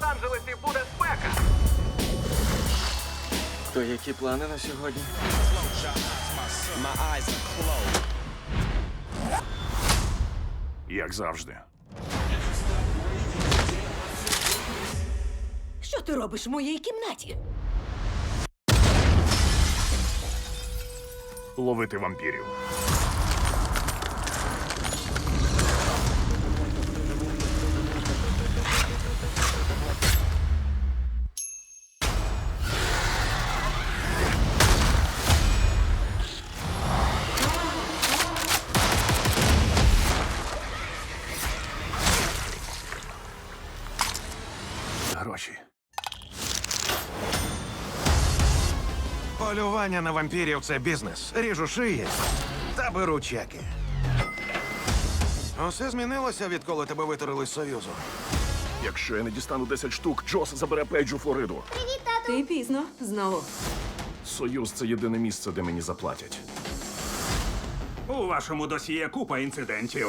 Союзі буде спека. То які плани на сьогодні? Як завжди. Що ти робиш в моїй кімнаті? Ловити вампірів. Гроші. Полювання на вампірів це бізнес. Ріжу шиї та беру чеки. Усе змінилося, відколи тебе витурили з Союзу. Якщо я не дістану 10 штук, Джос забере Пейджу Флориду. Ти пізно знову. Союз це єдине місце, де мені заплатять. У вашому досьє купа інцидентів.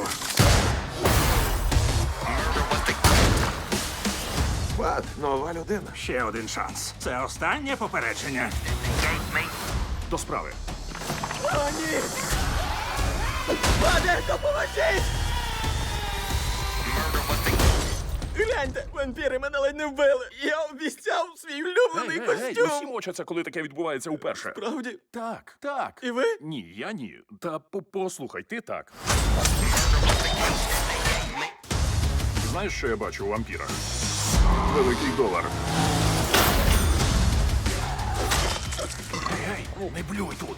Бат, нова людина. Ще один шанс. Це останнє попередження. До справи. Паде, допоможіть! Гляньте, вампіри мене ледь не вбили. Я обіцяв свій улюблений костюм. усі мочаться, коли таке відбувається уперше. Правді? Так, так. І ви? Ні, я ні. Та по- послухай, ти так. Знаєш, що я бачу у вампірах? Великий долар. Гей, не блюй тут.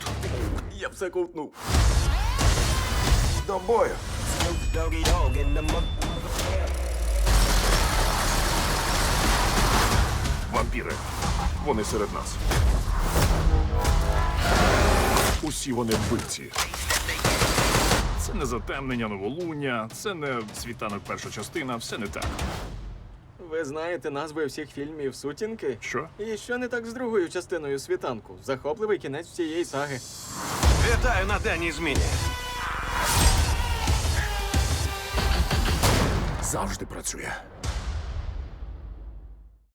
Я все ковтнув. До бою. Вампіри. Вони серед нас. Усі вони вбивці. Це не затемнення новолуння, це не світанок перша частина, все не так. Ви знаєте назви всіх фільмів сутінки? Що? І що не так з другою частиною світанку? Захопливий кінець всієї саги. Вітаю на денній зміні. Завжди працює.